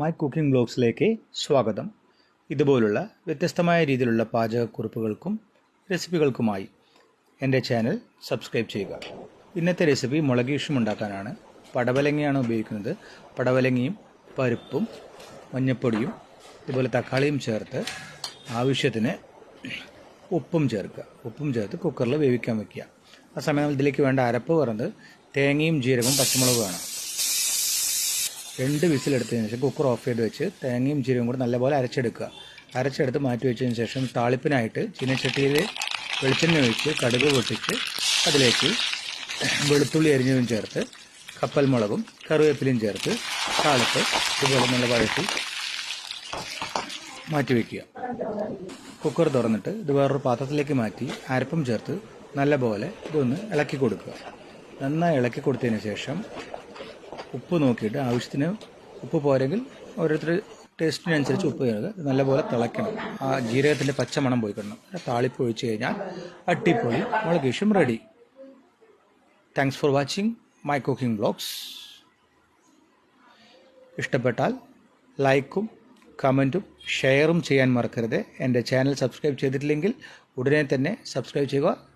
My cooking ബ്ലോഗ്സിലേക്ക് സ്വാഗതം. ഇതുപോലുള്ള വ്യത്യസ്തമായ രീതിയിലുള്ള പാചകക്കുറിപ്പുകൾക്കും റെസിപ്പികൾക്കുമായി എന്റെ ചാനൽ സബ്സ്ക്രൈബ് ചെയ്യുക. ഇന്നത്തെ റെസിപ്പി മുളകീഷും ഉണ്ടാക്കാനാണ്. പടവലങ്ങയാണ് ഉപയോഗിക്കുന്നത്. പടവലങ്ങയും പരിപ്പും മഞ്ഞപ്പൊടിയും ഇതുപോലെ തക്കാളിയും ചേർത്ത് ആവശ്യത്തിന് ഉപ്പും ചേർക്കുക. ഉപ്പും ചേർത്ത് കുക്കറിൽ വേവിക്കാൻ വയ്ക്കുക ആ സമയം ഇതിലേക്ക് വേണ്ട അരപ്പ് പറഞ്ഞത് തേങ്ങയും ജീരകവും പച്ചമുളകുമാണ്. രണ്ട് വിസിലെടുത്തതിന് ശേഷം കുക്കർ ഓഫ് ചെയ്ത് വെച്ച് തേങ്ങയും ജീരകവും കൂടെ നല്ലപോലെ അരച്ചെടുക്കുക. അരച്ചെടുത്ത് മാറ്റി വെച്ചതിന് ശേഷം താളിപ്പിനായിട്ട് ചീനച്ചട്ടിയിൽ വെളിച്ചെണ്ണ ഒഴിച്ച് കടുക് പൊട്ടിച്ച് അതിലേക്ക് വെളുത്തുള്ളി അരിഞ്ഞതും ചേർത്ത് കപ്പൽ മുളകും കറിവേപ്പിലയും ചേർത്ത് താളിപ്പ് ഇതുപോലെ നല്ല വഴറ്റി മാറ്റി വയ്ക്കുക കുക്കർ തുറന്നിട്ട് ഇത് വേറൊരു പാത്രത്തിലേക്ക് മാറ്റി അരപ്പം ചേർത്ത് നല്ലപോലെ ഇതൊന്ന് ഇളക്കി കൊടുക്കുക. നന്നായി ഇളക്കി കൊടുത്തതിന് ശേഷം ഉപ്പ് നോക്കിയിട്ട് ആവശ്യത്തിന് ഉപ്പ് പോരെങ്കിൽ ഓരോരുത്തർ ടേസ്റ്റിനനുസരിച്ച് ഉപ്പ് ചേർക്കുക. നല്ലപോലെ തിളയ്ക്കണം. ആ ജീരകത്തിന്റെ പച്ചമണം പോയി കിടണം താളിപ്പ് ഒഴിച്ചു കഴിഞ്ഞാൽ അട്ടിപ്പൊളി മുളകീഷും ready thanks for watching my cooking blogs ഇഷ്ടപ്പെട്ടാൽ ലൈക്കും കമന്റും ഷെയറും ചെയ്യാൻ മറക്കരുത്. എന്റെ ചാനൽ സബ്സ്ക്രൈബ് ചെയ്തിട്ടില്ലെങ്കിൽ ഉടനെ തന്നെ സബ്സ്ക്രൈബ് ചെയ്യുക.